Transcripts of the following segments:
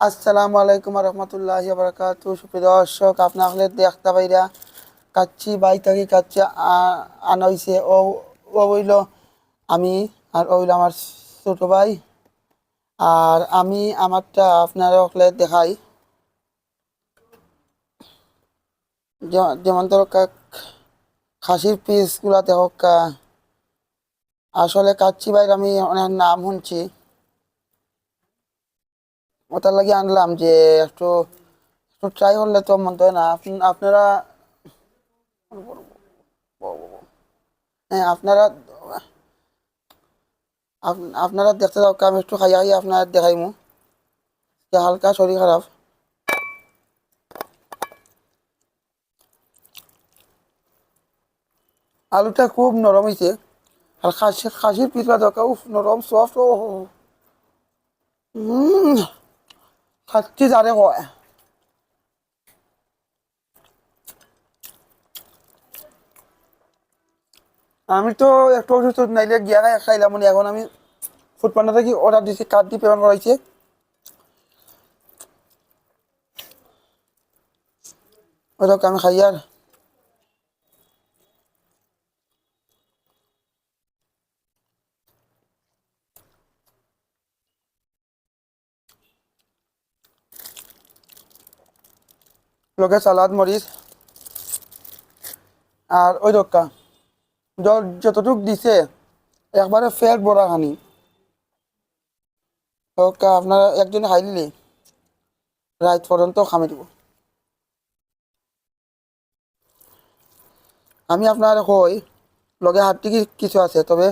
আসসালামু আলাইকুম রহমতুল্লাহ বরকাত সুপ্রিয় দর্শক, আপনার দেখতে পাইরা কাচ্চি বাই থাকি, কাচ্চি আ- আনা ও ও হইল আমি আর ও হইল আমার ছোট ভাই। আর আমি আমারটা আপনারা হলে দেখাই। যেমন ধরো খাসির পিসগুলা দেখো আসলে কাচ্চি বাইর আমি অনেক নাম শুনছি। ওটার লাগে আনলাম যে একটু একটু ট্রাই করলে তো মন হয় না। আপনারা হ্যাঁ আপনারা, আপ- আপনারা দেখতে যাও আমি একটু খাইয়া খাইয়া আপনার দেখাইমু। যে হালকা শরীর খারাপ। আলুটা খুব নরম হয়েছে আর খাসি, খাসির পিঠা দরকার, উফ, নরম সফট ও হুম খাচ্ছি যারে হয় আমি তো একটু অসুস্থ নাইলে গিয়া খাই খাইলাম এখন আমি ফুড পান্ডা থেকে অর্ডার দিয়েছি কার্ড দিয়ে পেমেন্ট করাইছে। ওটা আমি খাই আর। লগে সালাদ, মরিচ আর ওই দক্কা যতটুক দিছে, একবারে ফেট বড়া খানি। দক্কা আপনারা একজনে খাই নিলে রাত পর্যন্ত খামে দিব। আমি আপনার কই, লগে হাত টিকি কিছু আছে, তবে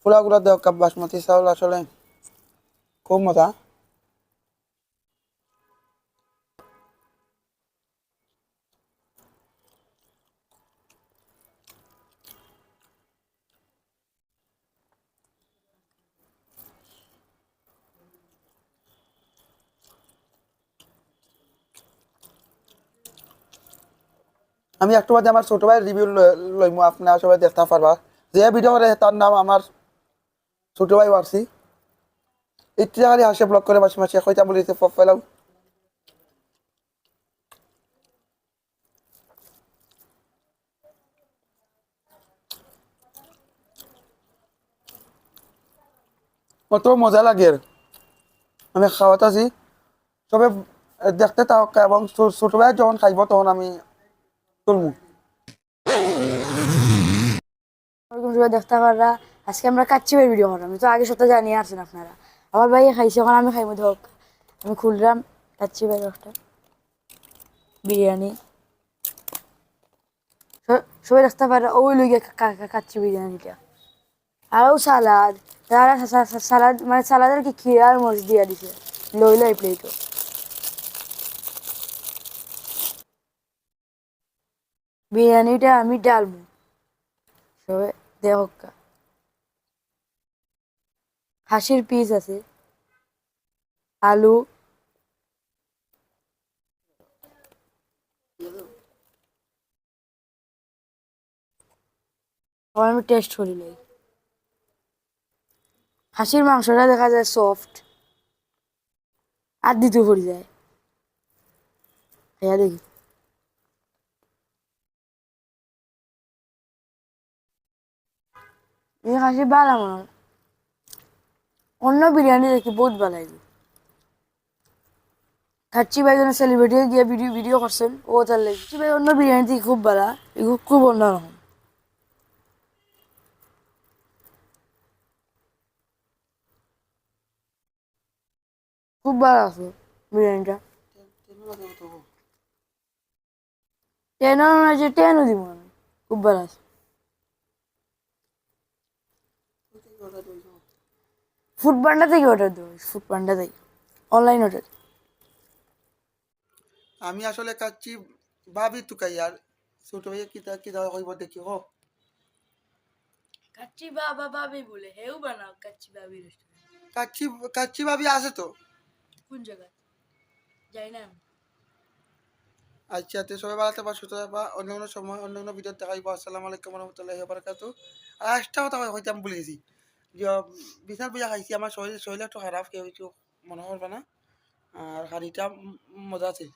ফুলাগুলো দেওয়া বাসমতি চাউল আসলে খুব মজা। আমি একটু বাদে আমার ছোট ভাইয়ের রিভিউ লইমু আপনারা সবাই দেখতে পারবা। যে ভিডিও করে তার নাম আমার ছোট ভাই ওয়ারসি। ইচ্ছা খালি হাসে ব্লক করে মাসে মাসে কইতা বলিছে প্রোফাইলাও কত মজা লাগে। আমি খাওয়াতে সবে দেখতে থাক, এবং ছোট ভাই যখন খাইব তখন আমি দেখতে পাররা, আজকে আমরা ভাই ভিডিও করলাম তো আগে সপ্তাহে জানিয়ে আপনারা। আমার ভাই খাইছে আমি আমি খুললাম ভাই বিরিয়ানি। সবাই দেখতে পাররা, ওই লইগে কাচ্চি বিরিয়ানিটা। আরও সালাদ। তারা সালাদ মানে সালাদের কি আর মরিচ দিয়া দিছে। লইলো এই প্লেটও বিরিয়ানিটা আমি ডালমু সবাই দেহকা হাসির পিস আছে। আলু। আমি টেস্ট করি নাই। হাসির মাংসটা দেখা যায় সফট আর দিতে পড়ে যায় হ্যাঁ দেখি। এই হাসি ভালো হয়। অন্য বিরিয়ানি দেখি বহুত ভালো লাগে। খাচ্ছি ভাই যেন সেলিব্রিটি গিয়ে ভিডিও ভিডিও করছেন ও তার লাগে। ভাই অন্য বিরিয়ানি থেকে খুব ভালো এগুলো খুব অন্যরকম। খুব ভালো আছে বিরিয়ানিটা। টেনও আছে টেনও দিব। আমি খুব ভালো আছে। ফুড পান্ডা থেকে অর্ডার দেবো ফুড পান্ডা থেকে। অনলাইন অর্ডার আমি আসলে কাচ্ছি ভাবি তুকাই আর ছোট ভাইয়া কিতা কিতা কইব দেখি হো। কাচ্চি বাবা ভাবি বলে হেউ বানাও কাচ্চি ভাবি রেস্টুরেন্ট কাচ্ছি কাচ্ছি ভাবি আছে তো। কোন জায়গায়? যাই না আমি। আচ্ছা তো সবাই ভালো থাকবা সুস্থ থাকবা। অন্য অন্য সময় অন্য অন্য ভিডিও দেখাইবো। আসসালামু আলাইকুম রহমতুল্লাহি বারাকাতু আর একটা কথা হয়তো আমি ভুলে গেছি। বিচার বুঝা খাইছি আমার শরীর শরীর একটু খারাপ কে হয়েছে মনে করবে না আর হাড়িটা মজা আছে